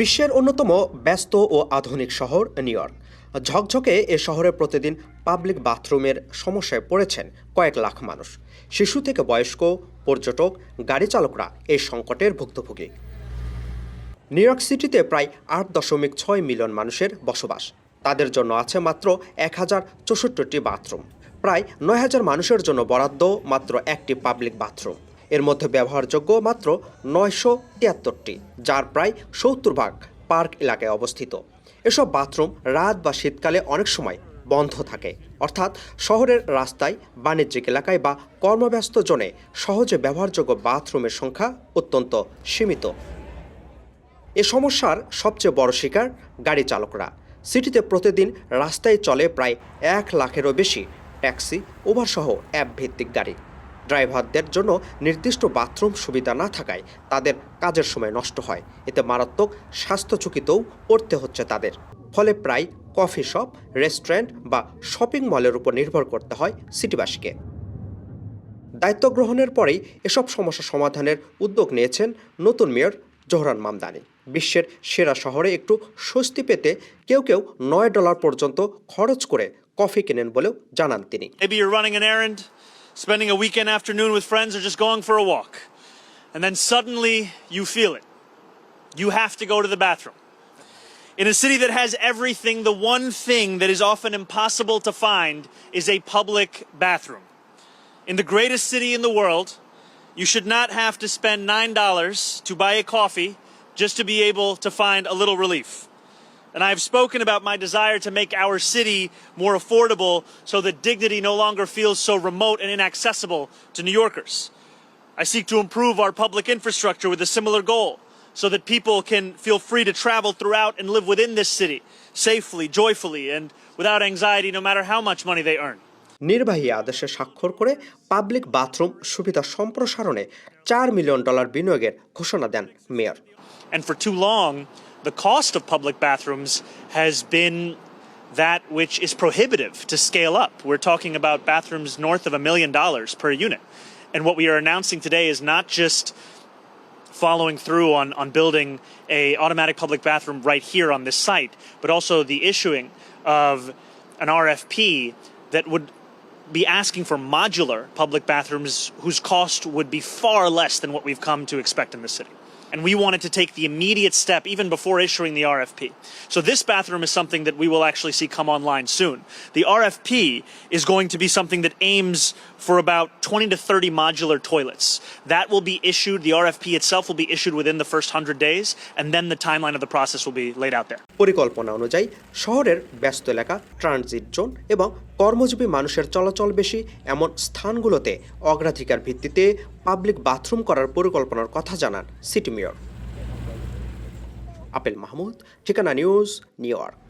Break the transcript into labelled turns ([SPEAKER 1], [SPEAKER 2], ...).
[SPEAKER 1] বিশ্বের অন্যতম ব্যস্ত ও আধুনিক শহর নিউ ইয়র্ক। ঝকঝকে এ শহরে প্রতিদিন পাবলিক বাথরুমের সমস্যায় পড়েছেন কয়েক লাখ মানুষ। শিশু থেকে বয়স্ক, পর্যটক, গাড়ি চালকরা এই সংকটের ভুক্তভোগী। নিউ ইয়র্ক সিটিতে প্রায় আট দশমিক ছয় মিলিয়ন মানুষের বসবাস। তাদের জন্য আছে মাত্র এক হাজার চৌষট্টিটি বাথরুম। প্রায় নয় হাজার মানুষের জন্য বরাদ্দ মাত্র একটি পাবলিক বাথরুম। এর মধ্যে ব্যবহারযোগ্য মাত্র নয়শো তিয়াত্তরটি, যার প্রায় সত্তর ভাগ পার্ক এলাকায় অবস্থিত। এসব বাথরুম রাত বা শীতকালে অনেক সময় বন্ধ থাকে। অর্থাৎ শহরের রাস্তায়, বাণিজ্যিক এলাকায় বা কর্মব্যস্ত জনে সহজে ব্যবহারযোগ্য বাথরুমের সংখ্যা অত্যন্ত সীমিত। এ সমস্যার সবচেয়ে বড় শিকার গাড়ি চালকরা। সিটিতে প্রতিদিন রাস্তায় চলে প্রায় এক লাখেরও বেশি ট্যাক্সি ওভারসহ অ্যাপ ভিত্তিক গাড়ি। ড্রাইভারদের জন্য নির্দিষ্ট বাথরুম সুবিধা না থাকায় তাদের কাজের সময় নষ্ট হয়। এতে মারাত্মক স্বাস্থ্য ঝুঁকিতেও পড়তে হচ্ছে তাদের। ফলে প্রায় কফি শপ, রেস্টুরেন্ট বা শপিং মলের উপর নির্ভর করতে হয় সিটিবাসীকে। দায়িত্ব গ্রহণের পরেই এসব সমস্যা সমাধানের উদ্যোগ নিয়েছেন নতুন মেয়র জোহরান মামদানি। বিশ্বের সেরা শহরে একটু স্বস্তি পেতে কেউ কেউ নয় ডলার পর্যন্ত খরচ করে কফি কেনেন বলেও জানান তিনি।
[SPEAKER 2] Spending a weekend afternoon with friends, or just going for a walk. And then suddenly you feel it. You have to go to the bathroom. In a city that has everything, the one thing that is often impossible to find is a public bathroom. In the greatest city in the world, you should not have to spend $9 to buy a coffee just to be able to find a little relief. And I've spoken about my desire to make our city more affordable so that dignity no longer feels so remote and inaccessible to New Yorkers. I seek to improve our public infrastructure with a similar goal so that people can feel free to travel throughout and live within this city safely, joyfully, and without anxiety no matter how much money they earn.
[SPEAKER 1] নির্বাহী আদেশে স্বাক্ষর করে public bathroom সুবিধা সম্প্রসারণে চার million dollar বিনিয়োগের ঘোষণা দেন mayor
[SPEAKER 2] And for too long, the cost of public bathrooms has been that which is prohibitive to scale up. We're talking about bathrooms north of a million dollars per unit. And what we are announcing today is not just following through on, on building a automatic public bathroom right here on this site, but also the issuing of an RFP that would be asking for modular public bathrooms whose cost would be far less than what we've come to expect in the city. And we wanted to take the immediate step even before issuing the RFP. So this bathroom is something that we will actually see come online soon. The RFP is going to be something that aims for about 20 to 30 modular toilets. That will be issued, the RFP itself will be issued within the first 100 days, and then the timeline of the process will be laid out there.
[SPEAKER 1] পরিকল্পনা অনুযায়ী শহরের ব্যস্ত এলাকা transit zone এবং কর্মজীবী মানুষের চলাচল বেশি এমন স্থানগুলোতে অগ্রাধিকার ভিত্তিতে পাবলিক বাথরুম করার পরিকল্পনার কথা জানান সিটি আপেল মাহমুদ ঠিকানা নিউজ নিউ ইয়র্ক।